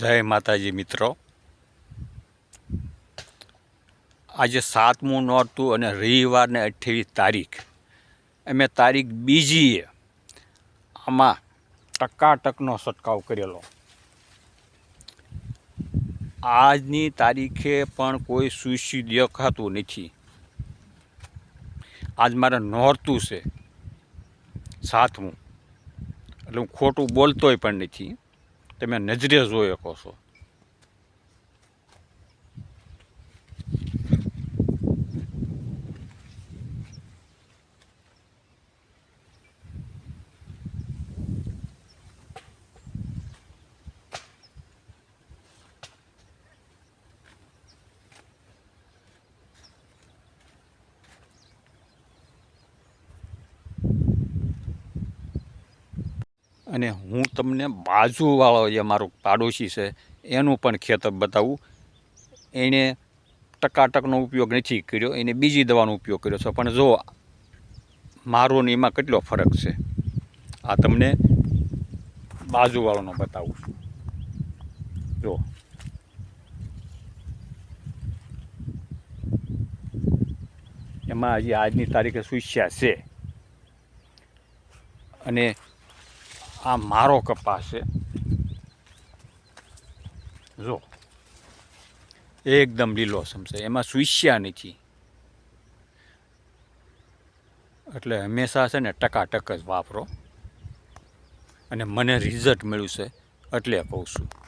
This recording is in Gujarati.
જય માતાજી મિત્રો. આજે સાતમું નોરતું અને રવિવારને અઠ્યાવીસ તારીખ. અમે તારીખ બીજીએ આમાં ટકાટકનો છંટકાવ કરેલો. આજની તારીખે પણ કોઈ સુશી દેખાતું નથી. આજ મારે નોરતું છે સાતમું. એટલે હું ખોટું બોલતોય પણ નથી. તમે નજરે જોઈ શકો છો. અને હું તમને બાજુવાળો જે મારું પાડોશી છે, એનું પણ ખેતર બતાવું. એણે ટકાટકનો ઉપયોગ નથી કર્યો, એને બીજી દવાનો ઉપયોગ કર્યો છે. પણ જો મારો ને એમાં કેટલો ફરક છે? આ તમને બાજુવાળાનો બતાવું જો. એમાં હજી આજની તારીખે સુસ્યા છે. અને આ મારો કપાસ છે. જો. એકદમ લીલો સમશે એમાં સુસ્યા નથી. એટલે હંમેશા છે ને ટકાટક જ વાપરો. અને મને રિઝલ્ટ મળ્યું છે, એટલે કહું છું.